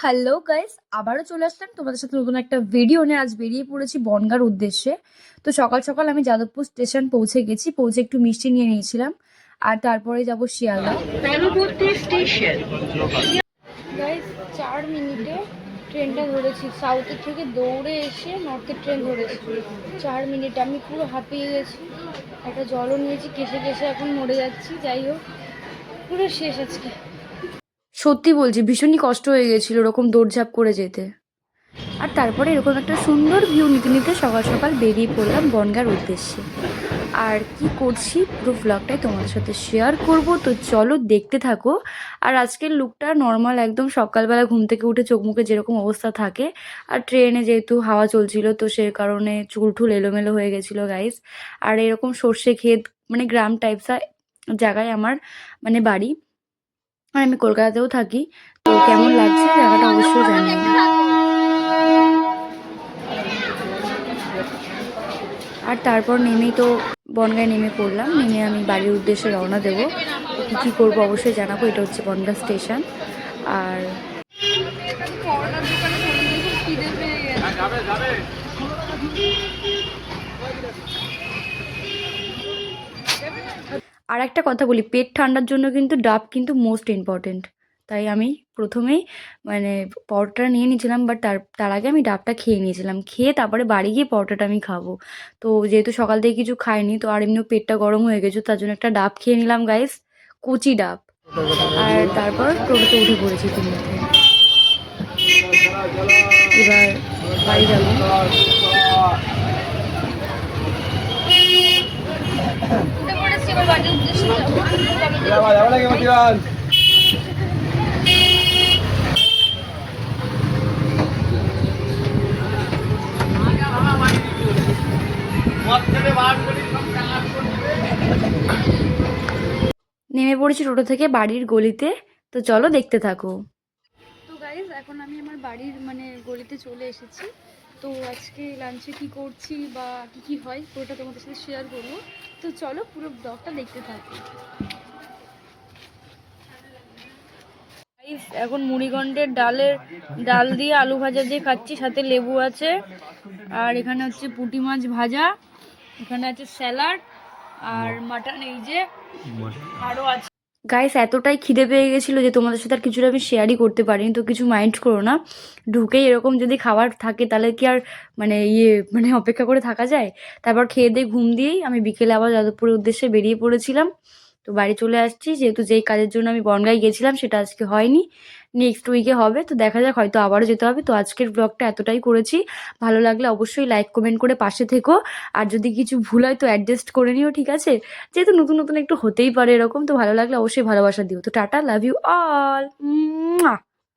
Hello guys আবারও চলে আসলাম। তোমাদের সাথে নতুন একটা ভিডিও নিয়ে আজ বেরিয়ে পড়েছি বনগার উদ্দেশ্যে। তো সকাল সকাল আমি যাদবপুর স্টেশন পৌঁছে গেছি। পৌঁছে একটু মিষ্টি নিয়ে নিয়েছিলাম। আর তারপরে যাব শিয়ালদা। পরবর্তী স্টেশন গাইস চার মিনিটে ট্রেনটা ধরেছি। সাউথের থেকে দৌড়ে এসে নর্থের ট্রেন ধরেছি। চার মিনিটে আমি পুরো হাঁপিয়ে গেছি। একটা জলও নিয়েছি। কেসে কেসে এখন মরে যাচ্ছি। যাই হোক পুরো শেষ আজকে। সত্যি বলছি, ভীষণই কষ্ট হয়ে গেছিল ওরকম দৌড়ঝাঁপ করে যেতে। আর তারপরে এরকম একটা সুন্দর ভিউ নিতে নিতে সকাল সকাল বেরিয়ে পড়লাম বনগার উদ্দেশ্যে। আর কি করছি, পুরো ব্লগটাই তোমাদের সাথে শেয়ার করব। তো চলো দেখতে থাকো। আর আজকের লুকটা নর্মাল একদম সকালবেলা ঘুম থেকে উঠে চোখ মুখে যেরকম অবস্থা থাকে। আর ট্রেনে যেহেতু হাওয়া চলছিল, তো সে কারণে চুল টুল এলোমেলো হয়ে গেছিল গাইস আর এরকম সর্ষে ক্ষেত মানে গ্রাম টাইপস জায়গায় আমার মানে বাড়ি। আর আমি কলকাতাতেও থাকি, তো কেমন লাগছে জায়গাটা অবশ্যই জানিও। আর তারপর নেমেই তো বনগায় নেমে পড়লাম, নেমে আমি বাড়ির উদ্দেশ্যে রওনা দেবো। কী করব অবশ্যই জানাব, এটা হচ্ছে বনগা স্টেশন। আর আর একটা কথা বলি, পেট ঠান্ডার জন্য কিন্তু ডাব কিন্তু মোস্ট ইম্পর্টেন্ট তাই আমি প্রথমেই মানে পরোটাটা নিয়ে নিয়েছিলাম বাট তার তার আগে আমি ডাবটা খেয়ে নিয়েছিলাম। খেয়ে তারপরে বাড়ি গিয়ে পরোটাটা আমি খাব। তো যেহেতু সকাল থেকে কিছু খাইনি, তো আর এমনিও পেটটা গরম হয়ে গেছে, তার জন্য একটা ডাব খেয়ে নিলাম গাইস কুচি ডাব। আর তারপর টোটোতে উঠে পড়েছি মধ্যে এবার বাড়ি যাব। উঠে নেমে পড়েছি টোটো থেকে বাড়ির গলিতে। তো চলো দেখতে থাকো। তো গাইজ এখন আমি আমার বাড়ির মানে গলিতে চলে এসেছি। তো আজকে লাঞ্চে কি করছি বা কি কি হয় পুরোটা তোমাদের সাথে শেয়ার করব। তো চলো পুরো ব্লগটা দেখতে থাকো। এখন মুড়িগন্ডের ডালের ডাল দিয়ে আলু ভাজা দিয়ে খাচ্ছি সাথে লেবু আছে। আর এখানে হচ্ছে পুঁটি মাছ ভাজা এখানে আছে স্যালাড আর মাটন এই যে আরও আছে। গাইস এতটাই খিদে পেয়ে গেছিল যে তোমাদের সাথে আর কিছুটা আমি শেয়ারই করতে পারিনি, তো কিছু মাইন্ড করো না। ঢুকেই এরকম যদি খাবার থাকে, তাহলে কি আর মানে ইয়ে মানে অপেক্ষা করে থাকা যায়? তারপর খেয়ে দিয়ে ঘুম দিয়েই আমি বিকেলে আবার যাদবপুরের উদ্দেশ্যে বেরিয়ে পড়েছিলাম। তো বাড়ি চলে আসছি, যেহেতু যেই কাজের জন্য আমি বনগাই গেছিলাম সেটা আজকে হয়নি। নেক্সট উইকে হবে, তো দেখা যাক, হয়তো আবারও যেতে হবে। তো আজকের ব্লগটা এতটাই করেছি। ভালো লাগলে অবশ্যই লাইক কমেন্ট করে পাশে থেকো। আর যদি কিছু ভুল হয়, তো অ্যাডজাস্ট করে নিও, ঠিক আছে? যেহেতু নতুন নতুন একটু হতেই পারে এরকম, তো ভালো লাগলে অবশ্যই ভালোবাসা দিও। তো টাটা লাভ ইউ অল